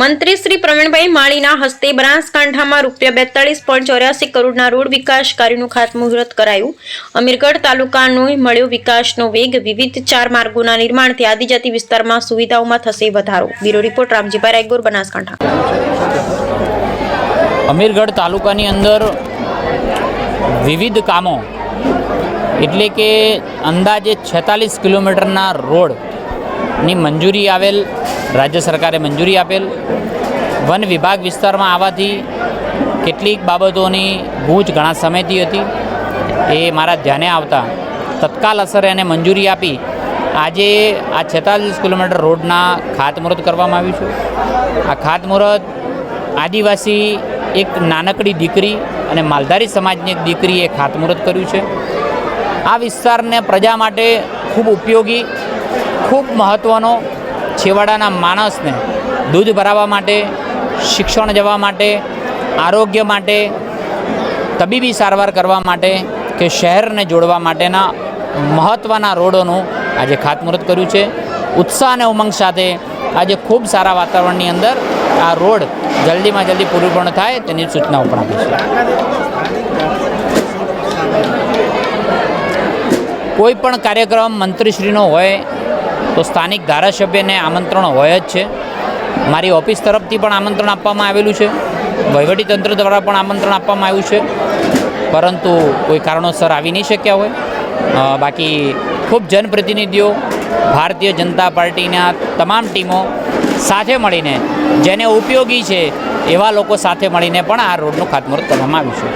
મંત્રી શ્રી પ્રવીણભાઈ માળીના હસ્તે બનાસકાંઠામાં રૂપિયા બેતાળીસ પોઈન્ટ ચોર્યાસી કરોડના રોડ વિકાસ કાર્યનું ખાતમુહૂર્ત કરાયું. અમીરગઢ તાલુકાનો મળ્યો વિકાસનો વેગ વિવિધ ચાર માર્ગોના નિર્માણથી આદિજાતિ વિસ્તારમાં સુવિધાઓમાં થશે વધારો. Bureau report Ramjibhai Raigor, Banaskantha. Amirgadh તાલુકાની અંદર વિવિધ કામો, એટલે કે અંદાજે છેતાલીસ કિલોમીટરના રોડની મંજૂરી આવેલ, રાજ્ય સરકારે મંજૂરી આપેલ. વન વિભાગ વિસ્તારમાં આવવાથી કેટલીક બાબતોની ગૂંચ ઘણા સમયથી હતી. એ મારા ધ્યાને આવતા. તત્કાલ અસરે એને મંજૂરી આપી. આજે આ છેતાલીસ કિલોમીટર રોડના ખાતમુહૂર્ત કરવામાં આવ્યું છે. આ ખાતમુહૂર્ત આદિવાસી એક નાનકડી દીકરી અને માલધારી સમાજની એક દીકરીએ ખાતમુહૂર્ત કર્યું છે. આ વિસ્તારને પ્રજા માટે ખૂબ ઉપયોગી ખૂબ મહત્ત્વનો છેવાડાના માણસને દૂધ ભરાવવા માટે, શિક્ષણ જવા માટે, આરોગ્ય માટે, તબીબી સારવાર કરવા માટે કે શહેરને જોડવા માટેના મહત્ત્વના રોડોનું આજે ખાતમુહૂર્ત કર્યું છે. ઉત્સાહ અને ઉમંગ સાથે આજે ખૂબ સારા વાતાવરણની અંદર આ રોડ જલ્દીમાં જલ્દી પૂરું પણ થાય તેની સૂચનાઓ પણ આપી છે. કોઈ પણ કાર્યક્રમ મંત્રીશ્રીનો હોય તો સ્થાનિક ધારાસભ્યને આમંત્રણ હોય જ છે. મારી ઓફિસ તરફથી પણ આમંત્રણ આપવામાં આવેલું છે. વહીવટીતંત્ર દ્વારા પણ આમંત્રણ આપવામાં આવ્યું છે. પરંતુ કોઈ કારણોસર આવી નહીં શક્યા હોય. બાકી ખૂબ જનપ્રતિનિધિઓ, ભારતીય જનતા પાર્ટીના તમામ ટીમો સાથે મળીને, જેને ઉપયોગી છે એવા લોકો સાથે મળીને પણ આ રોડનું ખાતમુહૂર્ત કરવામાં આવ્યું છે.